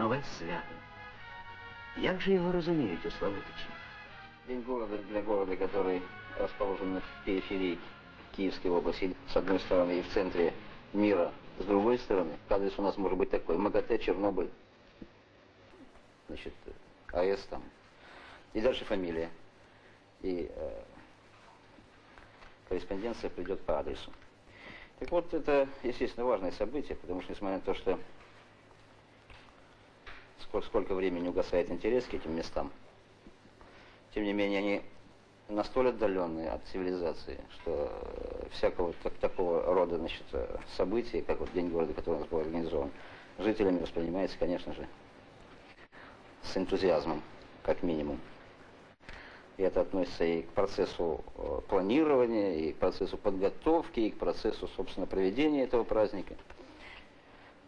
нове свято. Як же його розуміють у Славутичі? День города для города, который расположен на периферии Киевской области, с одной стороны, и в центре мира, с другой стороны. Адрес у нас может быть такой. МАГАТЭ, Чернобыль, значит, АЭС там. И дальше фамилия. И э, корреспонденция придет по адресу. Так вот, это, естественно, важное событие, потому что, несмотря на то, что сколько, времени угасает интерес к этим местам, тем не менее, они настолько отдаленные от цивилизации, что э, всякого так, такого рода значит, э, событий, как вот День города, который у нас был организован, жителями воспринимается, конечно же, с энтузиазмом, как минимум. И это относится и к процессу э, планирования, и к процессу подготовки, и к процессу, собственно, проведения этого праздника.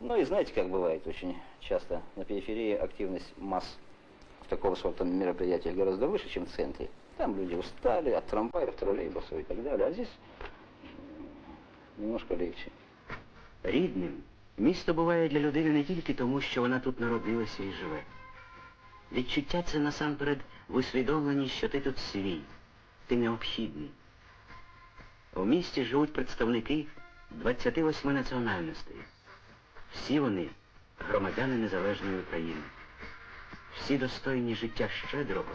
Ну и знаете, как бывает очень часто на периферии активность масс в такого сорта мероприятиях гораздо выше, чем в центре. Там люди устали от трамваев, троллейбусов и так далее, а здесь м, немножко легче. Рідним місто буває для людини не тільки тому, що вона тут народилася і живе. Відчуття це насамперед в усвідомленні, що ти тут свій, ти необхідний. У місті живуть представники 28 національностей. Всі вони громадяни незалежної України. Всі достойні життя щедрого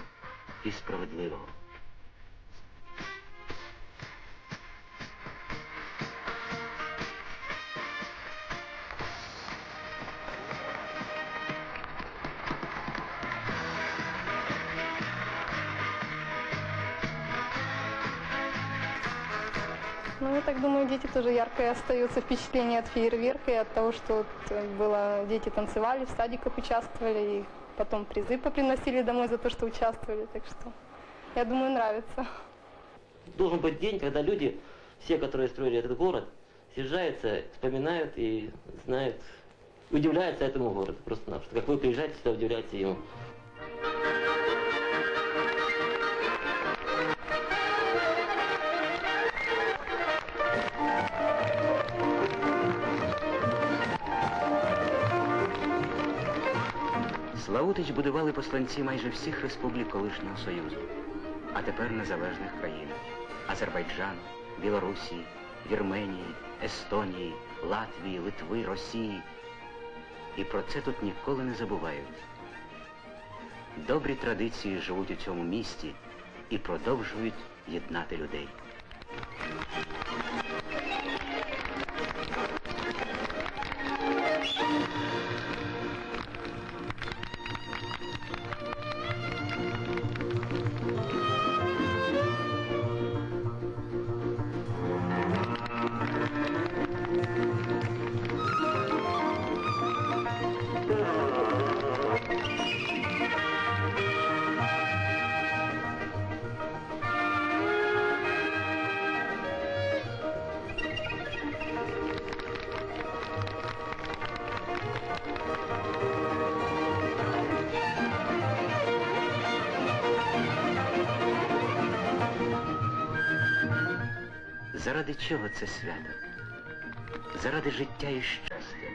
і справедливого. Ну, я так думаю, дети тоже яркое остается впечатление от фейерверка и от того, что вот э, было, дети танцевали, в садиках участвовали, и потом призы поприносили домой за то, что участвовали. Так что, я думаю, нравится. Должен быть день, когда люди, все, которые строили этот город, съезжаются, вспоминают и знают, удивляются этому городу просто-напросто. Как вы приезжаете сюда, удивляетесь ему. Славутич будували посланці майже всіх республік колишнього Союзу, а тепер незалежних країн Азербайджану, Білорусі, Вірменії, Естонії, Латвії, Литви, Росії. І про це тут ніколи не забувають. Добрі традиції живуть у цьому місті і продовжують єднати людей. Заради чого це свято? Заради життя і щастя,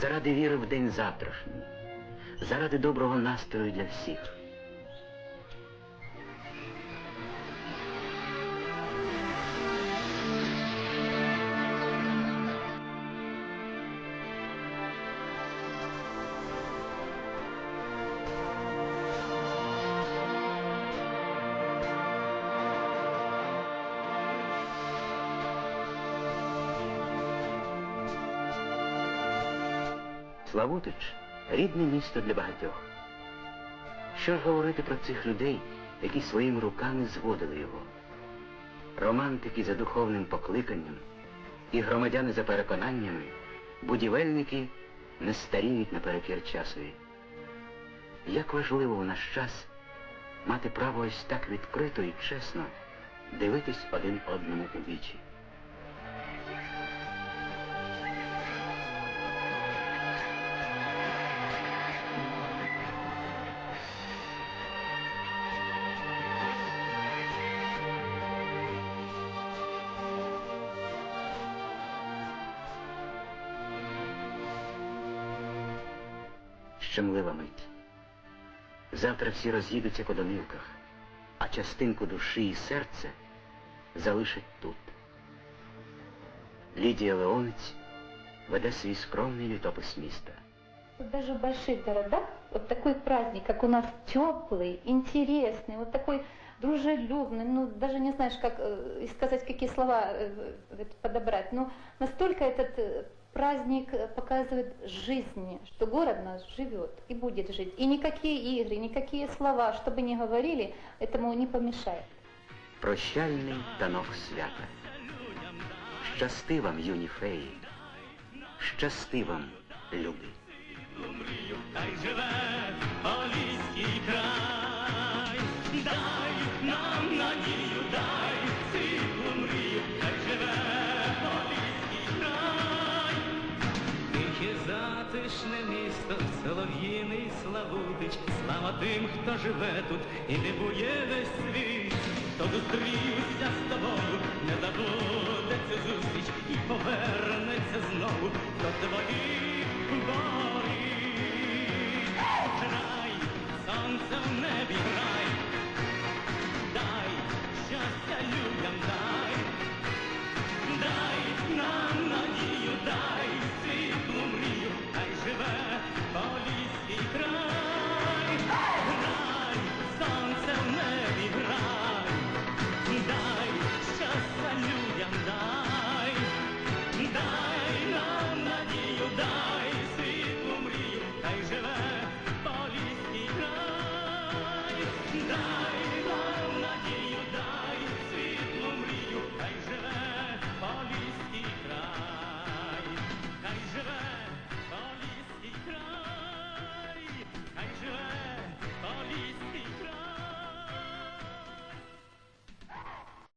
заради віри в день завтрашній, заради доброго настрою для всіх. Славутич рідне місто для багатьох. Що ж говорити про цих людей, які своїми руками зводили його? Романтики за духовним покликанням і громадяни за переконаннями, будівельники не старіють наперекір часові. Як важливо в наш час мати право ось так відкрито і чесно дивитись один одному у вічі. щемлива мить. Завтра всі роз'їдуться по домівках, а частинку душі і серця залишать тут. Лідія Леонець веде свій скромний літопис міста. Вот Даже в больших городах вот такой праздник, как у нас теплый, интересный, вот такой дружелюбный, ну даже не знаешь, как э, и сказать, какие слова э, это подобрать. Но настолько этот э, праздник э, показывает жизни, что город наш живет и будет жить. И никакие игры, никакие слова, что бы ни говорили, этому не помешает. Прощальний танок свята. Щасти вам, юні феї, щасти вам, люди. Тихе затишне місто, солов'їний Славутич, слава тим, хто живе тут і дивує весь світ, хто зустрівся з тобою, не забудеться зустріч і повернеться знову